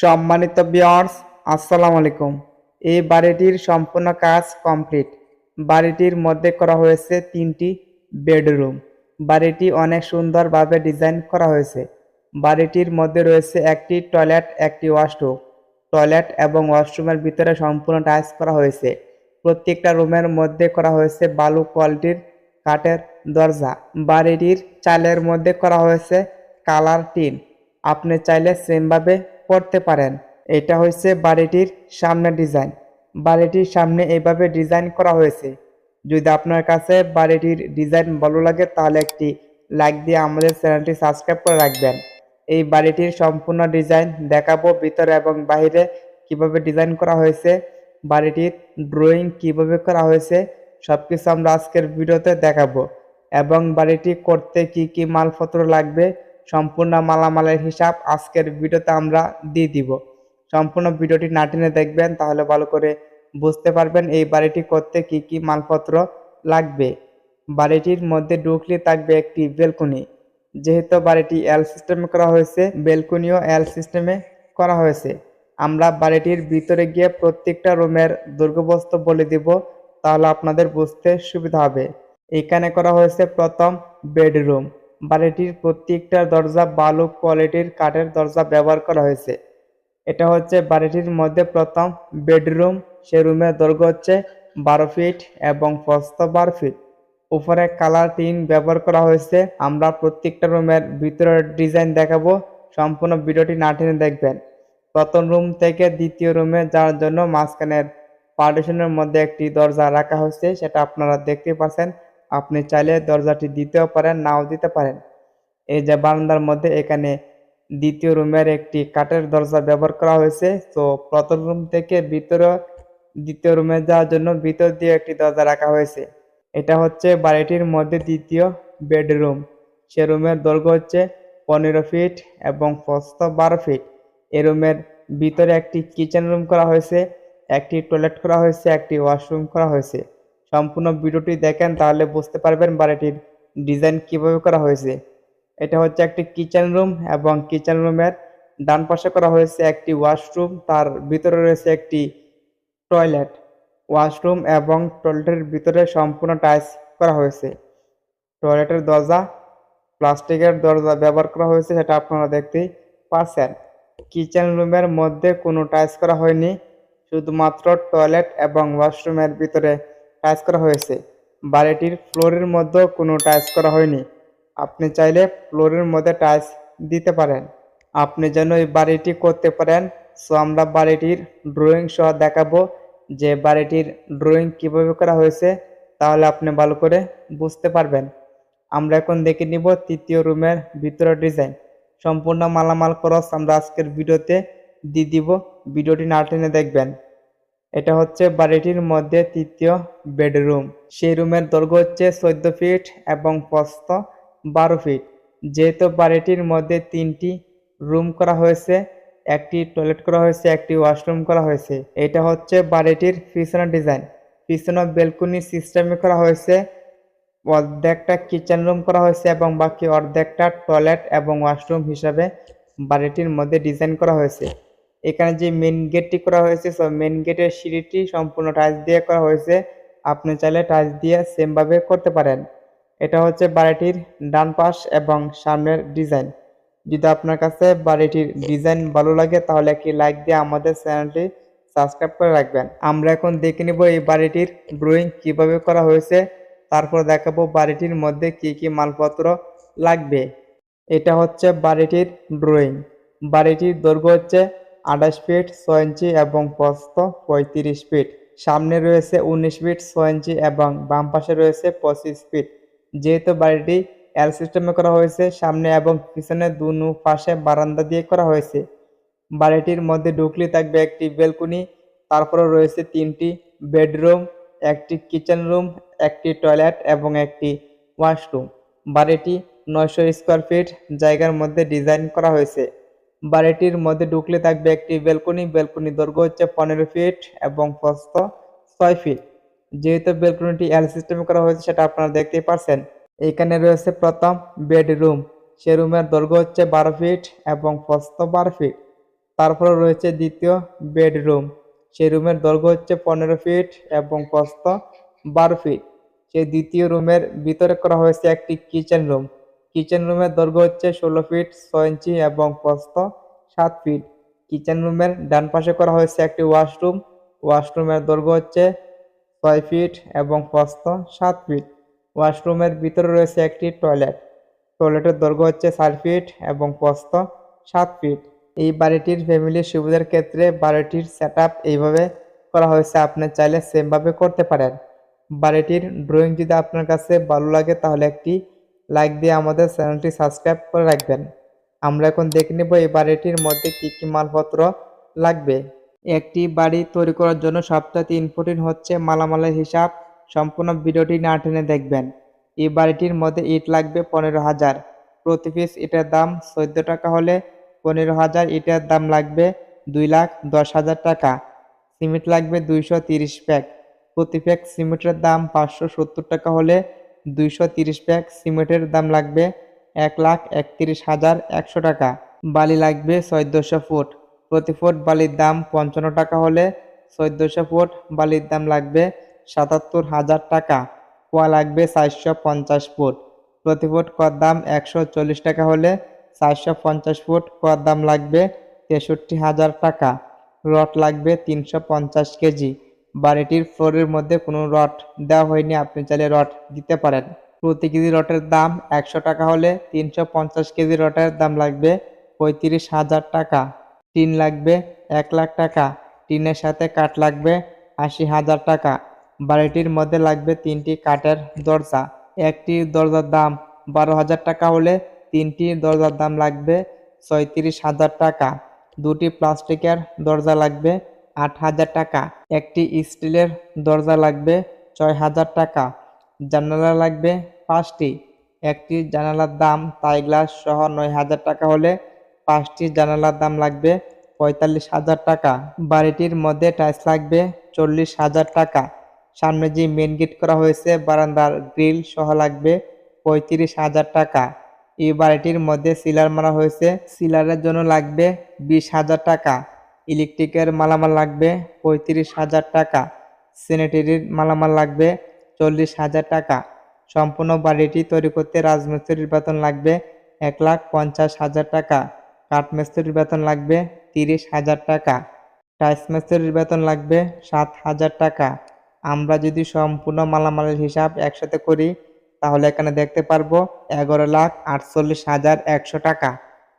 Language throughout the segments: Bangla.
সম্মানিত বিয়ার্স আসসালামু আলাইকুম। এই বাড়িটির সম্পূর্ণ কাজ কমপ্লিট বাড়িটির মধ্যে করা হয়েছে তিনটি বেডরুম বাড়িটি অনেক সুন্দরভাবে ডিজাইন করা হয়েছে। বাড়িটির মধ্যে রয়েছে একটি টয়লেট একটি ওয়াশরুম টয়লেট এবং ওয়াশরুমের ভিতরে সম্পূর্ণ টাইলস করা হয়েছে। প্রত্যেকটা রুমের মধ্যে করা হয়েছে বালু কোয়ালিটির কাঠের দরজা। বাড়িটির চালের মধ্যে করা হয়েছে কালার টিন। আপনি চাইলে সেমভাবে করতে পারেন। এটা হচ্ছে বাড়িটির সামনে ডিজাইন। বাড়িটির সামনে এইভাবে ডিজাইন করা হয়েছে। যদি আপনার কাছে বাড়িটির ডিজাইন ভালো লাগে, তাহলে একটি লাইক দিয়ে আমাদের চ্যানেলটি সাবস্ক্রাইব করে রাখবেন। এই বাড়িটির সম্পূর্ণ ডিজাইন দেখাবো ভিতরে এবং বাইরে কীভাবে ডিজাইন করা হয়েছে, বাড়িটির ড্রয়িং কীভাবে করা হয়েছে সব কিছু আমরা আজকের ভিডিওতে দেখাবো। এবং বাড়িটি করতে কি কি মালপত্র লাগবে সম্পূর্ণ মালামালের হিসাব আজকের ভিডিওতে আমরা দিয়ে দিব। সম্পূর্ণ ভিডিওটি না টেনে দেখবেন, তাহলে ভালো করে বুঝতে পারবেন এই বাড়িটি করতে কি কি মালপত্র লাগবে। বাড়িটির মধ্যে ঢুকলে থাকবে একটি বেলকনি। যেহেতু বাড়িটি এল সিস্টেমে করা হয়েছে, বেলকনিও এল সিস্টেমে করা হয়েছে। আমরা বাড়িটির ভিতরে গিয়ে প্রত্যেকটা রুমের দুর্গবস্ত বলে দিব, তাহলে আপনাদের বুঝতে সুবিধা হবে। এখানে করা হয়েছে প্রথম বেডরুম। বাড়িটির প্রত্যেকটা দরজা বালু কোয়ালিটির কাঠের দরজা ব্যবহার করা হয়েছে। এটা হচ্ছে বাড়িটির মধ্যে প্রথম বেডরুম সে রুমের দৈর্ঘ্য হচ্ছে বারো ফিট এবং প্রস্থ বারো ফিট। উপরে কালার টিন ব্যবহার করা হয়েছে। আমরা প্রত্যেকটা রুমের ভিতরের ডিজাইন দেখাবো। সম্পূর্ণ ভিডিওটি না টেনে দেখবেন। প্রথম রুম থেকে দ্বিতীয় রুমে যাওয়ার জন্য মাঝখানের পার্টিশনের মধ্যে একটি দরজা রাখা হয়েছে, সেটা আপনারা দেখতে পাচ্ছেন। আপনি চাইলে দরজাটি দিতেও পারেন, নাও দিতে পারেন। এই যে বারান্দার মধ্যে এখানে দ্বিতীয় রুমের একটি কাঠের দরজা ব্যবহার করা হয়েছে। তো প্রথম রুম থেকে ভিতরে, দ্বিতীয় রুমে যাওয়ার জন্য ভিতর দিয়ে একটি দরজা রাখা হয়েছে। এটা হচ্ছে বাড়িটির মধ্যে দ্বিতীয় বেডরুম। সে রুমের দৈর্ঘ্য হচ্ছে পনেরো ফিট এবং প্রস্থ বারো ফিট। এ রুমের ভিতরে একটি কিচেন রুম করা হয়েছে, একটি টয়লেট করা হয়েছে, একটি ওয়াশরুম করা হয়েছে। সম্পূর্ণ ভিডিওটি দেখেন তাহলে বুঝতে পারবেন বাড়িটির ডিজাইন কীভাবে করা হয়েছে। এটা হচ্ছে একটি কিচেন রুম এবং কিচেন রুমের ডান পাশে করা হয়েছে একটি ওয়াশরুম, তার ভিতরে রয়েছে একটি টয়লেট। ওয়াশরুম এবং টয়লেটের ভিতরে সম্পূর্ণ টাইস করা হয়েছে। টয়লেটের দরজা, প্লাস্টিকের দরজা ব্যবহার করা হয়েছে, সেটা আপনারা দেখতেই পাচ্ছেন কিচেন রুমের মধ্যে কোনো টাইস করা হয়নি, শুধুমাত্র টয়লেট এবং ওয়াশরুমের ভিতরে টাইলস করা হয়েছে। বাড়িটির ফ্লোরের মধ্যেও কোনো টাইলস করা হয়নি। আপনি চাইলে ফ্লোরের মধ্যে টাইলস দিতে পারেন। আপনি যেন এই বাড়িটি করতে পারেন, সো আমরা বাড়িটির ড্রয়িং সহ দেখাবো যে বাড়িটির ড্রয়িং কীভাবে করা হয়েছে, তাহলে আপনি ভালো করে বুঝতে পারবেন। আমরা এখন দেখে নিব তৃতীয় রুমের ভিতরের ডিজাইন। সম্পূর্ণ মালামাল খরচ আমরা আজকের ভিডিওতে দিয়ে দিব। ভিডিওটি না টেনে দেখবেন। এটা হচ্ছে বাড়িটির মধ্যে তৃতীয় বেডরুম। সেই রুমের দৈর্ঘ্য হচ্ছে চোদ্দ ফিট এবং প্রস্থ বারো ফিট। যেহেতু বাড়িটির মধ্যে তিনটি রুম করা হয়েছে, একটি টয়লেট করা হয়েছে, একটি ওয়াশরুম করা হয়েছে। এটা হচ্ছে বাড়িটির পিছনের ডিজাইন। পিছনে বেলকনি সিস্টেমে করা হয়েছে, অর্ধেকটা কিচেন রুম করা হয়েছে এবং বাকি অর্ধেকটা টয়লেট এবং ওয়াশরুম হিসাবে বাড়িটির মধ্যে ডিজাইন করা হয়েছে। এখানে যে মেন গেটটি করা হয়েছে সব মেন গেটের সিঁড়িটি সম্পূর্ণ টাইলস দিয়ে করা হয়েছে। আপনি চাইলে টাইলস দিয়ে সেমভাবে করতে পারেন। এটা হচ্ছে বাড়িটির ডান পাশ এবং সামনের ডিজাইন যদি আপনার কাছে বাড়িটির ডিজাইন ভালো লাগে, তাহলে একটি লাইক দিয়ে আমাদের চ্যানেলটি সাবস্ক্রাইব করে রাখবেন। আমরা এখন দেখে নিব এই বাড়িটির ড্রয়িং কীভাবে করা হয়েছে। তারপর দেখাবো বাড়িটির মধ্যে কি কি মালপত্র লাগবে। এটা হচ্ছে বাড়িটির ড্রয়িং বাড়িটির দৈর্ঘ্য হচ্ছে আঠাশ ফিট, ছয় ইঞ্চি এবং প্রস্থ পঁয়ত্রিশ ফিট। সামনে রয়েছে উনিশ ফিট, ছয় ইঞ্চি এবং বাম পাশে রয়েছে পঁচিশ ফিট। যেহেতু বাড়িটি এল সিস্টেমে করা হয়েছে, সামনে এবং পিছনে দুনো পাশে বারান্দা দিয়ে করা হয়েছে। বাড়িটির মধ্যে ঢুকলে থাকবে একটি বেলকনি, তারপরে রয়েছে তিনটি বেডরুম, একটি কিচেন রুম, একটি টয়লেট এবং একটি ওয়াশরুম। বাড়িটি নয়শো স্কোয়ার ফিট, জায়গার মধ্যে ডিজাইন করা হয়েছে। বাড়িটির মধ্যে ঢুকলে থাকবে একটি বেলকনি। বেলকনি দৈর্ঘ্য হচ্ছে পনেরো ফিট এবং প্রস্থ ছয় ফিট। যেহেতু বেলকনিটি এল সিস্টেমে করা হয়েছে, সেটা আপনারা দেখতেই পারছেন। এখানে রয়েছে প্রথম বেডরুম। সে রুমের দৈর্ঘ্য হচ্ছে বারো ফিট এবং প্রস্থ বারো ফিট। তারপরে রয়েছে দ্বিতীয় বেডরুম। সেই রুমের দৈর্ঘ্য হচ্ছে পনেরো ফিট এবং প্রস্থ বারো ফিট। সেই দ্বিতীয় রুমের ভিতরে করা হয়েছে একটি কিচেন রুম। কিচেন রুমের দৈর্ঘ্য হচ্ছে ষোলো ফিট ছয় ইঞ্চি এবং প্রস্থ সাত ফিট কিচেন রুমের ডান পাশে করা হয়েছে একটি ওয়াশরুম ওয়াশরুমের দৈর্ঘ্য হচ্ছে ছয় ফিট এবং প্রস্থ সাত ফিট ওয়াশরুমের ভিতরে রয়েছে একটি টয়লেট টয়লেটের দৈর্ঘ্য হচ্ছে চার ফিট এবং প্রস্থ সাত ফিট এই বাড়িটির ফ্যামিলির সুবিধার ক্ষেত্রে বাড়িটির সেট এইভাবে করা হয়েছে, আপনি চাইলে সেমভাবে করতে পারেন। বাড়িটির ড্রয়িং যদি আপনার কাছে ভালো লাগে, তাহলে একটি লাইক দিয়ে আমাদের চ্যানেলটি সাবস্ক্রাইব করে রাখবেন। আমরা এখন দেখে নেব এই বাড়িটির মধ্যে কি কি মালপত্র লাগবে। একটি বাড়ি তৈরি করার জন্য সবচেয়ে ইম্পর্টেন্ট হচ্ছে মালামালের হিসাব। সম্পূর্ণ ভিডিওটি না টেনে দেখবেন। এই বাড়িটির মধ্যে ইট লাগবে পনেরো হাজার। প্রতি পিস ইটের দাম চোদ্দ টাকা হলে পনেরো হাজার ইটের দাম লাগবে দুই লাখ দশ হাজার টাকা। সিমেন্ট লাগবে দুইশো তিরিশ প্যাক। প্রতি প্যাক সিমেন্টের দাম পাঁচশো সত্তর টাকা হলে দুইশো তিরিশ প্যাক সিমেন্টের দাম লাগবে এক লাখ একত্রিশ হাজার একশো টাকা। বালি লাগবে চোদ্দোশো ফুট। প্রতি ফুট বালির দাম পঞ্চান্ন টাকা হলে চোদ্দোশো ফুট বালির দাম লাগবে সাতাত্তর হাজার টাকা। কুয়া লাগবে চারশো পঞ্চাশ ফুট। প্রতি ফুট কর দাম একশো চল্লিশ টাকা হলে চারশো পঞ্চাশ ফুট কর দাম লাগবে তেষট্টি হাজার টাকা। রড লাগবে তিনশো পঞ্চাশ কেজি। বাড়িটির ফ্লোরের মধ্যে কোনো রড দেওয়া হয়নি। আপনি চাইলে রড দিতে পারেন। প্রতি কেজি রটের দাম একশো টাকা হলে তিনশো পঞ্চাশ কেজি রটের দাম লাগবে পঁয়ত্রিশ হাজার টাকা। টিন লাগবে এক লাখ টাকা। টিনের সাথে কাঠ লাগবে আশি হাজার টাকা। বাড়িটির মধ্যে লাগবে তিনটি কাঠের দরজা। একটি দরজার দাম বারো হাজার টাকা হলে তিনটি দরজার দাম লাগবে ছয়ত্রিশ হাজার টাকা। দুটি প্লাস্টিকের দরজা লাগবে আট হাজার টাকা। একটি স্টিলের দরজা লাগবে ছয় হাজার টাকা। জানালা লাগবে পাঁচটি। একটি জানালার দাম টাই গ্লাস সহ নয় হাজার টাকা হলে পাঁচটি জানালার দাম লাগবে পঁয়তাল্লিশ হাজার টাকা। বাড়িটির মধ্যে টাইলস লাগবে চল্লিশ হাজার টাকা। সামনে যে মেন গেট করা হয়েছে বারান্দার গ্রিল সহ লাগবে পঁয়ত্রিশ হাজার টাকা। এই বাড়িটির মধ্যে সিলার মারা হয়েছে। সিলারের জন্য লাগবে বিশ হাজার টাকা। ইলেকট্রিকের মালামাল লাগবে পঁয়ত্রিশ হাজার টাকা। স্যানিটারির মালামাল লাগবে চল্লিশ হাজার টাকা। সম্পূর্ণ বাড়িটি তৈরি করতে রাজমিস্ত্রির বেতন লাগবে এক লাখ পঞ্চাশ হাজার টাকা। কাঠমিস্ত্রির বেতন লাগবে তিরিশ হাজার টাকা। টাইলস মিস্ত্রির বেতন লাগবে সাত হাজার টাকা। আমরা যদি সম্পূর্ণ মালামালের হিসাব একসাথে করি, তাহলে এখানে দেখতে পারব এগারো লাখ আটচল্লিশ হাজার একশো টাকা।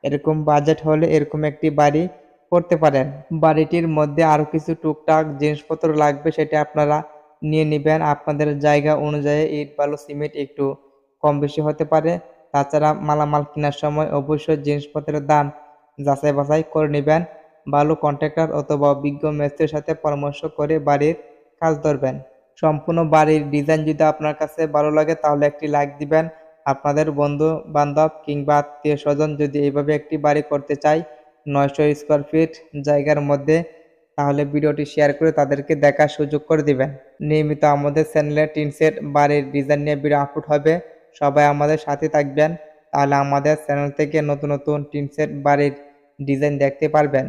এরকম বাজেট হলে এরকম একটি বাড়ি করতে পারেন। বাড়িটির মধ্যে আরও কিছু টুকটাক জিনিসপত্র লাগবে সেটা আপনারা নিয়ে নেবেন। আপনাদের জায়গা অনুযায়ী ইট, বালু, সিমেন্ট একটু কম বেশি হতে পারে। তাছাড়া মালামাল কেনার সময় অবশ্যই জিনিসপত্রের দাম যাচাই বাছাই করে নেবেন। ভালো কন্ট্রাক্টর অথবা অভিজ্ঞ মিস্ত্রির সাথে পরামর্শ করে বাড়ির কাজ ধরবেন। সম্পূর্ণ বাড়ির ডিজাইন যদি আপনার কাছে ভালো লাগে তাহলে একটি লাইক দিবেন। আপনাদের বন্ধু বান্ধব কিংবা আত্মীয় স্বজন যদি এইভাবে একটি বাড়ি করতে চায় নয়শো স্কোয়ার ফিট জায়গার মধ্যে, তাহলে ভিডিওটি শেয়ার করে তাদেরকে দেখার সুযোগ করে দিবেন। নিয়মিত আমাদের চ্যানেলে টিন সেট বাড়ির ডিজাইন নিয়ে ভিডিও আপলোড হবে। সবাই আমাদের সাথে থাকবেন, তাহলে আমাদের চ্যানেল থেকে নতুন নতুন টিন সেট বাড়ির ডিজাইন দেখতে পারবেন।